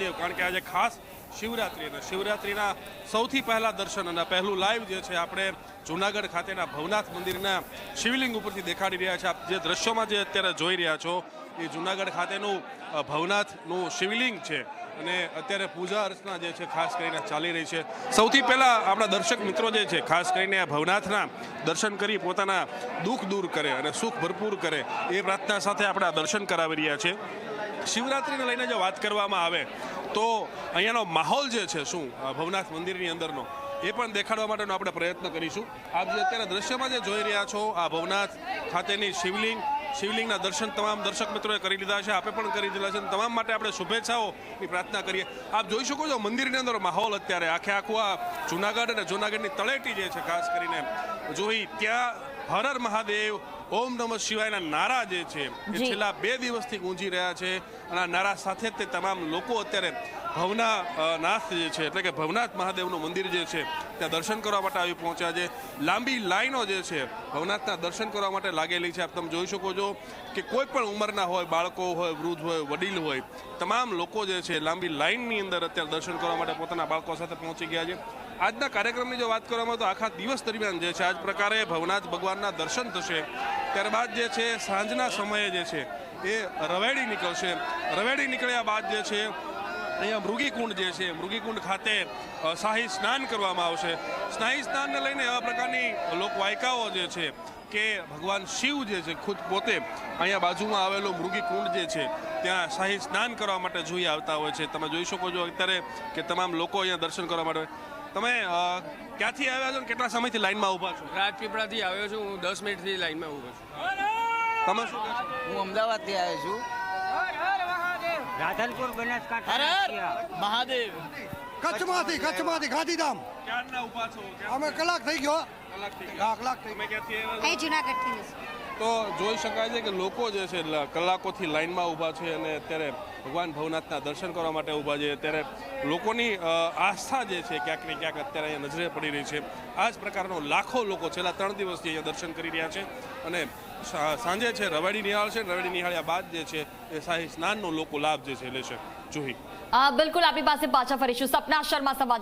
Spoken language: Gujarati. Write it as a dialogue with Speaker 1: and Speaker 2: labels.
Speaker 1: મહાદેવ, કારણ કે આજે ખાસ શિવરાત્રિ અને શિવરાત્રિના સૌથી પહેલા દર્શન અને પહેલું લાઈવ જે છે, આપણે જુનાગઢ ખાતેના ભવનાથ મંદિરના શિવલિંગ ઉપરથી દેખાડી રહ્યા છે. આપ જે દ્રશ્યોમાં જે અત્યારે જોઈ રહ્યા છો, એ જુનાગઢ ખાતેનું ભવનાથનું શિવલિંગ છે. અને અત્યારે પૂજા અર્ચના જે છે, ખાસ કરીને ચાલી રહી છે. સૌથી પહેલાં આપણા દર્શક મિત્રો જે છે, ખાસ કરીને આ ભવનાથના દર્શન કરી પોતાના દુઃખ દૂર કરે અને સુખ ભરપૂર કરે, એ પ્રાર્થના સાથે આપણે દર્શન કરાવી રહ્યા છે. શિવરાત્રિને લઈને જો વાત કરવામાં આવે, તો અહીંયાનો માહોલ જે છે શું? ભવનાથ મંદિરની અંદરનો, એ પણ દેખાડવા માટેનો આપણે પ્રયત્ન કરીશું. આપ જે અત્યારે દ્રશ્યમાં જે જોઈ રહ્યા છો, આ ભવનાથ ખાતેની શિવલિંગ, શિવલિંગના દર્શન તમામ દર્શક મિત્રોએ કરી લીધા છે, આપે પણ કરી દીધા છે તમામ માટે આપણે શુભેચ્છાઓની પ્રાર્થના કરીએ. આપ જોઈ શકો છો મંદિરની અંદર માહોલ અત્યારે, આખે આખું આ જુનાગઢ અને જુનાગઢની તળેટી જે છે, ખાસ કરીને, જોઈ ત્યાં હર હર મહાદેવ ઓમ નમઃ શિવાયના નારા જે છે એ છેલ્લા બે દિવસથી ગુંજી રહ્યા છે અને આ નારા સાથે તે તમામ લોકો અત્યારે ભવના નાથ જે છે એટલે કે ભવનાથ મહાદેવનું મંદિર જે છે ત્યાં દર્શન કરવા માટે આવી પહોંચ્યા છે. લાંબી લાઈનો જે છે ભવનાથના દર્શન કરવા માટે લાગેલી છે. આપ તમે જોઈ શકો છો કે કોઈ પણ ઉંમરના હોય બાળકો હોય વૃદ્ધ હોય વડીલ હોય તમામ લોકો જે છે લાંબી લાઈનની અંદર અત્યારે દર્શન કરવા માટે પોતાના બાળકો સાથે પહોંચી ગયા છે. આજના કાર્યક્રમની જો વાત કરવામાં તો આખા દિવસ દરમિયાન જે છે આ જ પ્રકારે ભવનાથ ભગવાનના દર્શન થશે. ત્યારબાદ જે છે, સાંજના સમયે જે છે, એ રવેડી નીકળશે. રવેડી નીકળ્યા બાદ જે છે, અહીંયા મૃગીકુંડ જે છે, મૃગીકુંડ ખાતે શાહી સ્નાન કરવામાં આવશે. શાહી સ્નાનને લઈને એવા પ્રકારની લોકવાયકાઓ જે છે કે ભગવાન શિવ જે છે, ખુદ પોતે અહીંયા બાજુમાં આવેલો મૃગીકુંડ જે છે, ત્યાં શાહી સ્નાન કરવા માટે જોઈ આવતા હોય છે. તમે જોઈ શકો છો અત્યારે કે તમામ લોકો અહીંયા દર્શન કરવા માટે તમે ક્યાંથી આવ્યા છો કેટલા સમયથી લાઈનમાં ઊભા છો?
Speaker 2: રાજપીપળાથી આવ્યો છું હું દસ મિનિટથી લાઈનમાં ઊભો છું.
Speaker 1: તમે શું છો?
Speaker 3: હું અમદાવાદથી આવ્યો છું.
Speaker 4: રાધનપુર બનાસકાંઠા
Speaker 3: હર હર! મહાદેવ.
Speaker 5: કચ્છમાંથી કચ્છમાંથી ગાંધીધામ.
Speaker 1: ક્યારના ઊભા છો?
Speaker 5: અમે કલાક થઈ ગયો.
Speaker 1: કલાક થઈ
Speaker 5: ગયો. કલાક થઈ
Speaker 1: તમે ક્યાંથી આવ્યા છો?
Speaker 6: અહીં જુનાગઢથી
Speaker 1: તો જોઈ શકાય છે કે લોકો જે છે કલાકોથી લાઇનમાં ઊભા છે અને અત્યારે ભગવાન ભવનાથના દર્શન કરવા માટે ઊભા છે. ત્યારે લોકોની આસ્થા જે છે ક્યાંક ને ક્યાંક અત્યારે અહીંયા નજરે પડી રહી છે. આ જ પ્રકારનો લાખો લોકો છેલ્લા ત્રણ દિવસથી અહીંયા દર્શન કરી રહ્યા છે અને સાંજે છે, રવાડી નિહાળશે રવાડી નિહાળ્યા બાદ જે છે એ શાહી સ્નાનનો લોકો લાભ જે છે લેશે જોઈ
Speaker 6: બિલકુલ આપણી પાસે પાછા ફરીશું. સપના શર્મા સંવાદ